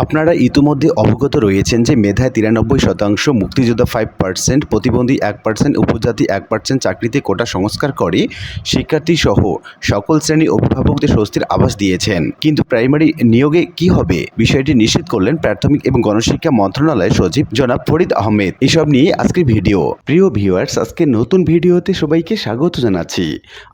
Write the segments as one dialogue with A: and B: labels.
A: আপনারা ইতিমধ্যে অবগত রয়েছেন যে মেধায় তিরানব্বই শতাংশ মুক্তিযোদ্ধা ফাইভ পার্সেন্ট প্রতিবন্ধী এক পার্সেন্ট উপজাতি এক পার্সেন্ট চাকরিতে কোটা সংস্কার করে, শিক্ষার্থী সহ সকল শ্রেণি অভিভাবকদের স্বস্তির আভাস দিয়েছেন। কিন্তু প্রাইমারি নিয়োগে কি হবে? বিষয়টি নিশ্চিত করলেন প্রাথমিক এবং গণশিক্ষা মন্ত্রণালয়ের সচিব জনাব ফরিদ আহমেদ। এসব নিয়ে আজকের ভিডিও। প্রিয় ভিউয়ার্স আজকে নতুন ভিডিওতে সবাইকে স্বাগত জানাচ্ছি।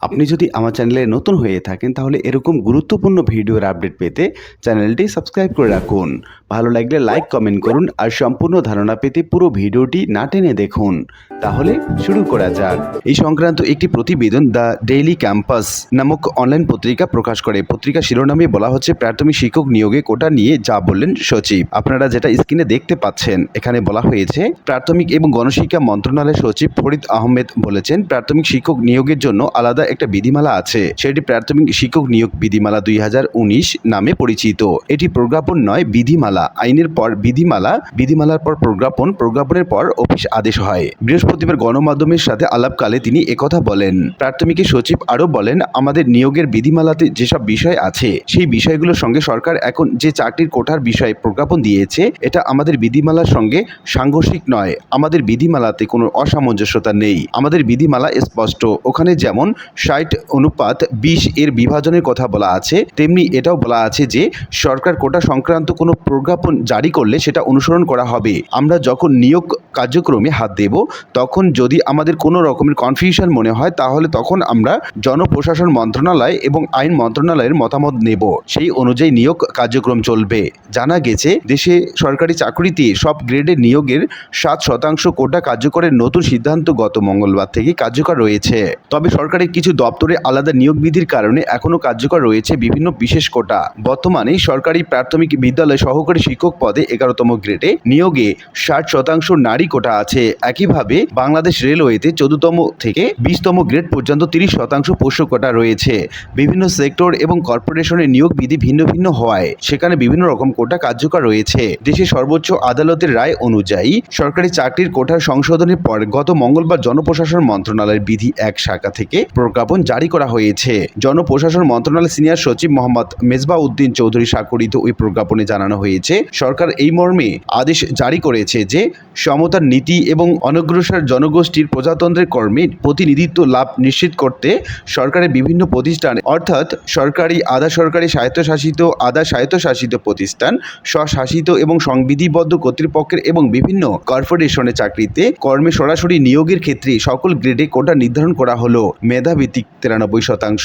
A: আপনি যদি আমার চ্যানেলে নতুন হয়ে থাকেন, তাহলে এরকম গুরুত্বপূর্ণ ভিডিওর আপডেট পেতে চ্যানেলটি সাবস্ক্রাইব করে রাখুন। ভালো লাগলে লাইক কমেন্ট করুন আর সম্পূর্ণ ধারণা পেতে পুরো ভিডিওটি না টেনে দেখুন। তাহলে শুরু করা যাক। এই সংক্রান্ত একটি প্রতিবেদন দ্য ডেইলি ক্যাম্পাস নামক অনলাইন পত্রিকা প্রকাশ করে। পত্রিকা শিরোনামে বলা হচ্ছে, প্রাথমিক শিক্ষক নিয়োগে কোটা নিয়ে যা বললেন সচিব। আপনারা যেটা স্ক্রিনে দেখতে পাচ্ছেন, এখানে বলা হয়েছে, প্রাথমিক এবং গণশিক্ষা মন্ত্রণালয়ের সচিব ফরিদ আহমেদ বলেছেন, প্রাথমিক শিক্ষক নিয়োগের জন্য আলাদা একটা বিধিমালা আছে। সেটি প্রাথমিক শিক্ষক নিয়োগ বিধিমালা দুই হাজার উনিশ নামে পরিচিত। এটি প্রজ্ঞাপন নয় বিধিমালা, আইনের পর বিধিমালা, বিধিমালার পর প্রজ্ঞাপন, প্রজ্ঞাপনের পর অফিস আদেশ হয়। বৃহস্পতিবার গণমাধ্যমের সাথে আলাপকালে তিনি একথা বলেন। প্রাথমিকের সচিব আরও বলেন, আমাদের নিয়োগের বিধিমালাতে যেসব বিষয় আছে, সেই বিষয়গুলোর সঙ্গে সরকার এখন যে চাকরির কোঠার বিষয়ে প্রজ্ঞাপন দিয়েছে, এটা আমাদের বিধিমালার সঙ্গে সাংঘর্ষিক নয়। আমাদের বিধিমালাতে কোনো অসামঞ্জস্যতা নেই। আমাদের বিধিমালা স্পষ্ট। ওখানে যেমন ষাট অনুপাত বিশ এর বিভাজনের কথা বলা আছে, তেমনি এটাও বলা আছে যে সরকার কোটা সংক্রান্ত কোনো প্রজ্ঞাপন জারি করলে সেটা অনুসরণ করা হবে। আমরা যখন নিয়োগ কার্যক্রমে হাত দেব, তখন যদি আমাদের কোনো রকমের কনফিউশন মনে হয়, তাহলে তখন আমরা জনপ্রশাসন মন্ত্রণালয় এবং আইন মন্ত্রণালয়ের মতামত নেব। সেই অনুযায়ী নিয়োগ কার্যক্রম চলবে। জানা গেছে, দেশে সরকারি চাকরিতে সব গ্রেডের নিয়োগের সাত শতাংশ কোটা কার্যকরের নতুন সিদ্ধান্ত গত মঙ্গলবার থেকে কার্যকর রয়েছে। তবে সরকারের কিছু দপ্তরে আলাদা নিয়োগ বিধির কারণে এখনও কার্যকর রয়েছে বিভিন্ন বিশেষ কোটা। বর্তমানে সরকারি প্রাথমিক বিদ্যালয় সহকারী শিক্ষক পদে এগারোতম গ্রেডে নিয়োগে ষাট শতাংশ নারী কোটা আছে। একইভাবে বাংলাদেশ রেলওয়েতে চোদ্দতম থেকে বিশতম গ্রেড পর্যন্ত তিরিশ শতাংশ পোষ্য কোটা রয়েছে। বিভিন্ন সেক্টর এবং কর্পোরেশনের নিয়োগ বিধি ভিন্ন ভিন্ন হওয়ায় সেখানে বিভিন্ন রকম কোটা কার্যকর রয়েছে। দেশের সর্বোচ্চ আদালতের রায় অনুযায়ী সরকারি চাকরির কোটার সংশোধনের পর গত মঙ্গলবার জনপ্রশাসন মন্ত্রণালয়ের বিধি এক শাখা থেকে প্রজ্ঞাপন জারি করা হয়েছে। জনপ্রশাসন মন্ত্রণালয়ের সিনিয়র সচিব মোহাম্মদ মেজবা উদ্দিন চৌধুরী স্বাক্ষরিত ওই প্রজ্ঞাপনে জানানো হয়েছে, সরকার এই মর্মে আদেশ জারি করেছে যে সমতার নীতি এবং অনগ্রসর জনগোষ্ঠীর প্রজাতন্ত্রের কর্মে প্রতিনিধিত্ব লাভ নিশ্চিত করতে সরকারের বিভিন্ন প্রতিষ্ঠান, অর্থাৎ সরকারি, আধা সরকারি স্বায়ত্তশাসিত, আধা স্বায়ত্তশাসিত প্রতিষ্ঠান, স্বশাসিত এবং সংবিধিবদ্ধ কর্তৃপক্ষের এবং বিভিন্ন কর্পোরেশনের চাকরিতে কর্মে সরাসরি নিয়োগের ক্ষেত্রে সকল গ্রেডে কোটা নির্ধারণ করা হলো। মেধাভিত্তিক তিরানব্বই শতাংশ,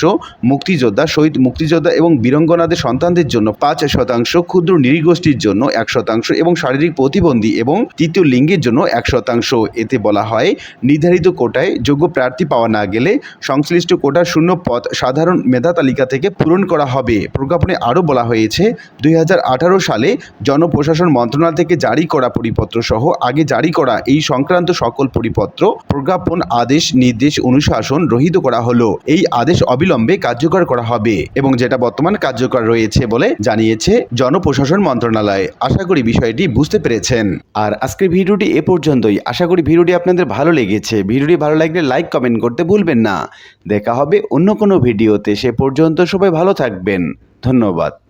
A: মুক্তিযোদ্ধা, শহীদ মুক্তিযোদ্ধা এবং বীরঙ্গনাদের সন্তানদের জন্য পাঁচ শতাংশ, ক্ষুদ্র নৃগোষ্ঠীর জন্য এক শতাংশ এবং শারীরিক প্রতিবন্ধী এবং তৃতীয় লিঙ্গের জন্য এক শতাংশ। এতে বলা হয়, নির্ধারিত কোটায় যোগ্য প্রার্থী পাওয়া না গেলে সংশ্লিষ্ট কোটার শূন্য পদ সাধারণ মেধা তালিকা থেকে পূরণ করা হবে। প্রজ্ঞাপনে আরও বলা হয়েছে, দুই হাজার আঠারো সালে জনপ্রশাসন মন্ত্রণালয় থেকে জারি করা পরিপত্র সহ আগে জারি করা এই সংক্রান্ত সকল পরিপত্র প্রজ্ঞাপন আদেশ, নির্দেশ, অনুশাসন রহিত করা হলো। এই আদেশ অবিলম্বে কার্যকর করা হবে এবং যেটা বর্তমান কার্যকর রয়েছে বলে জানিয়েছে জনপ্রশাসন মন্ত্রণালয়। আশা করি বিষয়টি বুঝতে পেরেছেন। আর আজকের ভিডিওটি এ পর্যন্তই। আশা করি ভিডিওটি আপনাদের ভালো লেগেছে। ভিডিওটি ভালো লাগলে লাইক, কমেন্ট করতে ভুলবেন না। দেখা হবে অন্য কোনো ভিডিওতে। সে পর্যন্ত সবাই ভালো থাকবেন। ধন্যবাদ।